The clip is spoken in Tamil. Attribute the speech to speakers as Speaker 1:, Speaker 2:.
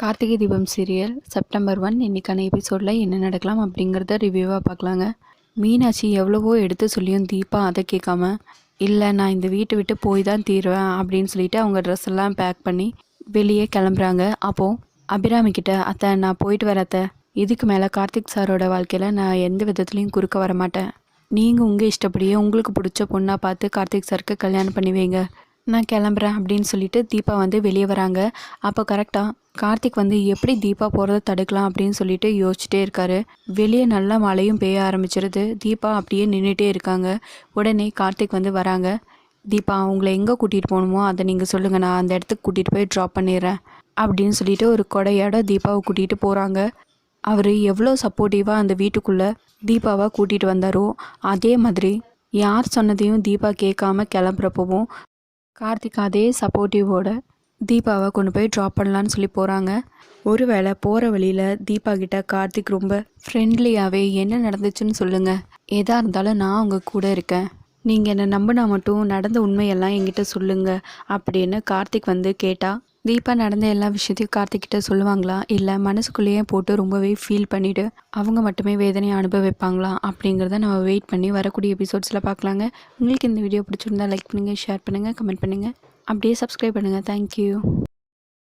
Speaker 1: Karthigai Deepam serial September one இன்றைக்கான எபிசோடில் என்ன நடக்கலாம் அப்படிங்கிறத ரிவ்யூவாக பார்க்கலாங்க. மீனாட்சி எவ்வளவோ எடுத்து சொல்லியும் தீபா அதை கேட்காம இல்லை நான் இந்த வீட்டை விட்டு போய் தான் தீருவேன் அப்படின்னு சொல்லிட்டு அவங்க ட்ரெஸ் எல்லாம் பேக் பண்ணி வெளியே கிளம்புறாங்க. அப்போது அபிராமி கிட்ட அத்தை நான் போயிட்டு வரேன் அத்தை. இதுக்கு மேலே கார்த்திக் சாரோட வாழ்க்கையில் நான் எந்த விதத்துலேயும் குறுக்க வர மாட்டேன் நீங்கள் உங்கள் இஷ்டப்படியே உங்களுக்கு பிடிச்ச பொண்ணாக பார்த்து கார்த்திக் சாருக்கு கல்யாணம் பண்ணி வைங்க. நான் கிளம்புறேன் அப்படின்னு சொல்லிட்டு தீபா வந்து வெளியே வராங்க. அப்போ கரெக்டாக கார்த்திக் வந்து எப்படி தீபா போகிறத தடுக்கலாம் அப்படின்னு சொல்லிட்டு யோசிச்சுட்டே இருக்காரு. வெளியே நல்லா மழையும் பெய்ய ஆரம்பிச்சிருது. தீபா அப்படியே நின்றுட்டே இருக்காங்க. உடனே கார்த்திக் வந்து வராங்க. தீபா அவங்கள எங்கே கூட்டிகிட்டு போகணுமோ அதை நீங்கள் சொல்லுங்கள் நான் அந்த இடத்துக்கு கூட்டிகிட்டு போய் ட்ராப் பண்ணிடுறேன். அப்படின்னு சொல்லிட்டு ஒரு கொடையோட தீபாவை கூட்டிகிட்டு போகிறாங்க அவர் எவ்வளோ சப்போர்ட்டிவாக அந்த வீட்டுக்குள்ளே தீபாவை கூட்டிகிட்டு வந்தாரோ அதே மாதிரி யார் சொன்னதையும் தீபா கேட்காம கிளம்புறப்பவும் கார்த்திக் அதே சப்போர்ட்டிவோட தீபாவை கொண்டு போய் ட்ராப் பண்ணலான்னு சொல்லி போகிறாங்க ஒருவேளை போகிற வழியில் தீபா கிட்ட கார்த்திக் ரொம்ப ஃப்ரெண்ட்லியாகவே என்ன நடந்துச்சுன்னு சொல்லுங்கள் எதாக இருந்தாலும் நான் உங்கள் கூட இருக்கேன். நீங்கள் என்னை நம்பினா மட்டும் நடந்த உண்மையெல்லாம் என்கிட்ட சொல்லுங்கள் அப்படின்னு கார்த்திக் வந்து கேட்டால் தீபா நடந்த எல்லா விஷயத்தையும் கார்த்திக்கிட்ட சொல்லுவாங்களா? இல்லை மனசுக்குள்ளேயே போட்டு ரொம்பவே ஃபீல் பண்ணிவிட்டு அவங்க மட்டுமே வேதனையை அனுபவிப்பாங்களா? அப்படிங்கிறத நம்ம வெயிட் பண்ணி வரக்கூடிய எபிசோட்ஸில் பார்க்கலாங்க உங்களுக்கு இந்த வீடியோ பிடிச்சிருந்தா லைக் பண்ணுங்கள் ஷேர் பண்ணுங்கள் கமெண்ட் பண்ணுங்கள் அப்படியே சப்ஸ்கிரைப் பண்ணுங்கள் தேங்க்யூ